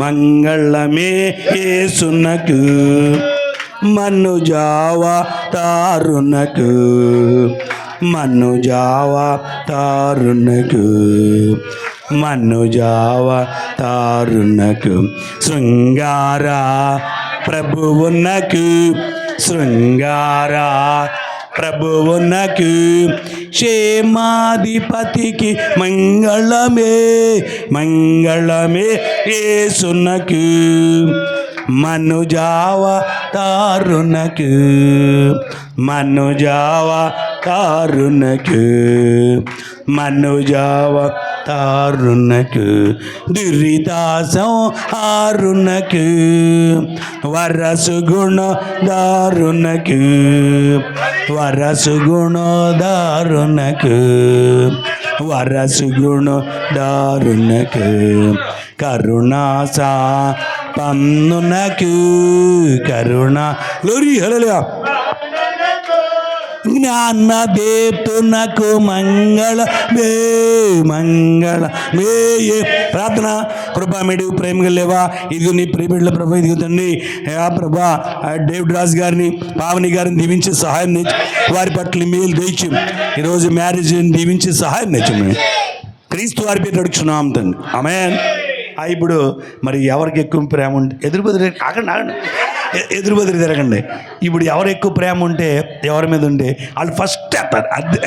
మంగళమే యేసునకు మన్ను జావా తారునకు మన్ను జావా తారునకు మన్ను జావా తారునకు శృంగారా ప్రభువునకు శృంగారా ప్రభువునకు క్షేమాధిపతికి మంగళమే మంగళమే ఏసునకు మనుజావ తారునకు మనుజావ తారునకు మనుజావ తారునకు దురితాసం ఆరునకు వరసు గుణ దారునకు వరసు గుణ దారునకు వరసు గుణ దారునకు కరుణాసా పన్నునకు కరుణ లోరి హలో జ్ఞాన దేతునకు మంగళ మే మంగళ మే ఏ. ప్రార్థన. ప్రభా మెడి ప్రేమగా లేవా ఇది నీ ప్రియబిడ్ల ప్రభా ఇది తండ్రి. ఆ ప్రభా డేవిడ్ రాజ్ గారిని పావని గారిని దీవించి సహాయం నేర్చు. వారి పట్ల మేలు దేచి ఈరోజు మ్యారేజ్ దీవించి సహాయం నేర్చు క్రీస్తు వారి పేరు నడుచున్నాం తండ్రి. ఆమె ఇప్పుడు మరి ఎవరికి ఎక్కువ ప్రేమ ఉంటే ఎదురు బెదిరి ఆగండి ఎ- ఎదురు బెదిరి తిరగండి ఇప్పుడు ఎవరు ఎక్కువ ప్రేమ ఉంటే ఎవరి మీద ఉండి? వాళ్ళు ఫస్ట్ వేస్తారు అదే.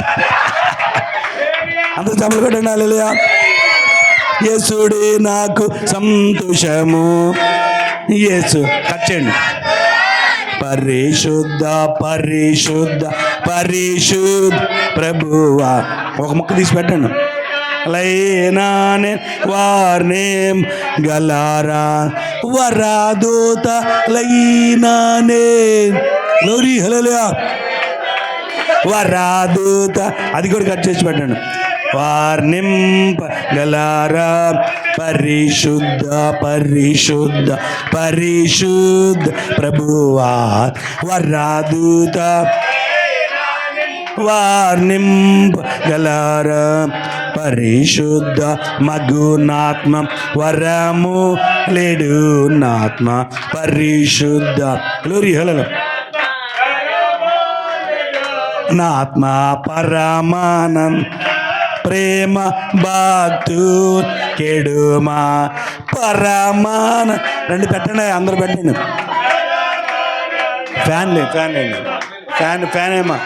అందరూ చెప్పలు కొట్టండి అల్లెలుయా. యేసుడే నాకు సంతోషము. యేసు కట్ చేయండి. పరిశుద్ధ పరిశుద్ధ పరిశుద్ధ ప్రభువా. ఒక ముక్క తీసి పెట్టండి. లైనానే వార్నేం గలారా. వరాదూత లైనానే లోరి హలో వరాదూత. అది కూడా కట్ చేసి పెట్టండి. వార్నింప గలారా. పరిశుద్ధ పరిశుద్ధ పరిశుద్ధ ప్రభువా. వరాదూత. వార్నింప గలారా. పరిశుద్ధ మగునాత్మ. వరము లేడు నాత్మ. పరిశుద్ధ. గ్లోరీ హలో నాత్మ పరమానం ప్రేమ భక్తు కెడుమా పరమాన. రెండు పెట్టండి అందరు పెట్టండి. ఫ్యాన్ లేదు ఫ్యాన్ లేదు ఫ్యాన్ ఫ్యాన్ ఏమా?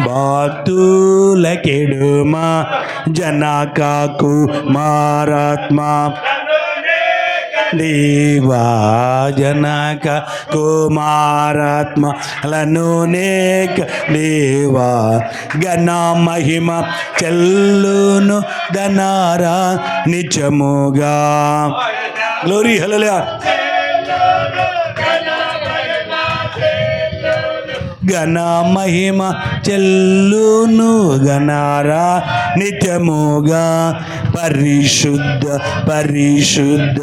భక్తుల కెడుమా జనకాకు మారాత్మా. దేవా జనక కుమారాత్మ దేవా గణ మహిమ చెల్లును ధనారా నిజముగా గ్లోరీ హలో గణ మహిమ చెల్లును గనారా నిత్యముగా పరిశుద్ధ పరిశుద్ధ.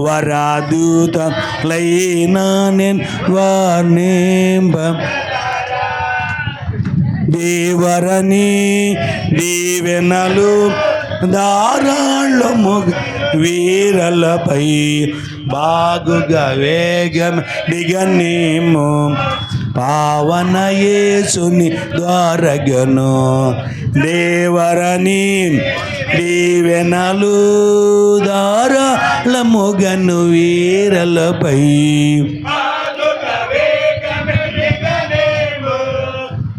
వరాదూత లైనా నేను వార్నేంబ దేవరని దీవెనలు దారాళ్ళము వీరలపై బాగుగా వేగం దిగనేమో పావన యేసుని ద్వారగను దేవరని దీవెనలు దారాళముగను వీరలపై.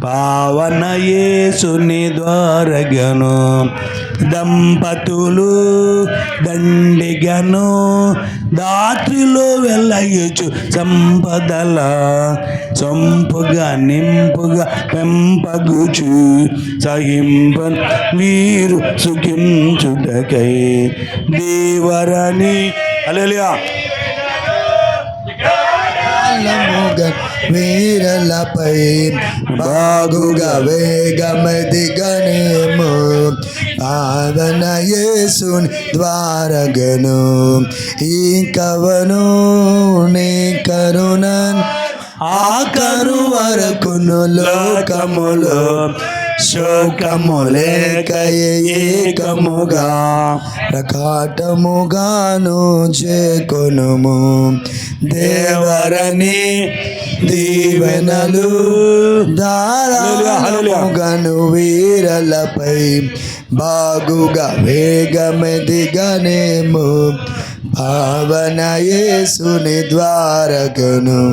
పావన యేసుని ద్వారగను దంపతులు దండిగను దాత్రిలో వెళ్ళయచ్చు సంపదల సొంపుగా నింపుగా పెంపగుచు సహింప వీరు సుఖించుటకై. దేవరని అలెలియా కాలముగ వీరలపై బాగుగా వేగమదిగనేము ఆదన యేసుని ద్వారగను. ఈ కవను నీ కరుణ ఆఖరు వరకును లోకములో. శోకము లేక ఏకముగా ప్రకాటముగాను చేకొనుము. దేవరని దీవెనలు దారాగను వీరలపై బాగుగా వేగమెదిగనేము భావన యేసుని ద్వారకను.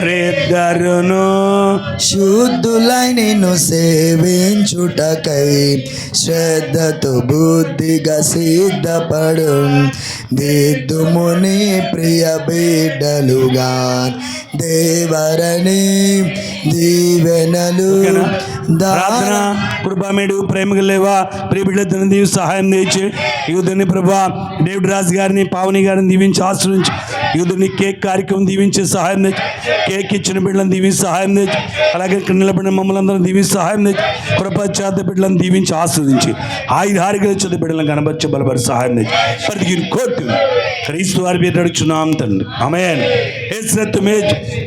ఇద్దరును శుద్ధులై నిన్ను సేవించుటకై శ్రద్ధతో బుద్ధిగా సిద్ధపడు. దిద్దుముని ప్రియ బిడ్డలుగా. దేవరని దీవెనలు ప్రార్థన కృపామేడు ప్రేమగా లేవా ప్రియ బిడ్డలను దీవి సహాయం తెచ్చి యూదుని ప్రభా డేవిడ్ రాజు గారిని పావని గారిని దీవించి ఆశ్రయించి. యుద్ధని కేక్ కార్యక్రమం దీవించి సహాయం తెచ్చి కేక్ ఇచ్చిన బిడ్డలను దీవించి సహాయం తెచ్చి అలాగే ఇక్కడ నిలబడిన మమ్మల్ని అందరం దీవించి సహాయం తెచ్చి కృప చేత బిడ్డలను దీవించి ఆస్వాదించి ఆయుధారిగా హారికలు చేత బిడ్డలను కనబర్చి బలపరి సహాయం తెచ్చి ప్రతికి కోర్టు క్రీస్తు వారి పేరు అడుగుచున్నాం తండ్రి. అమేన్ ఏ శ్రద్ధమే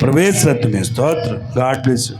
ప్రవేశ శ్రద్ధమే స్తోత్రం. God bless you.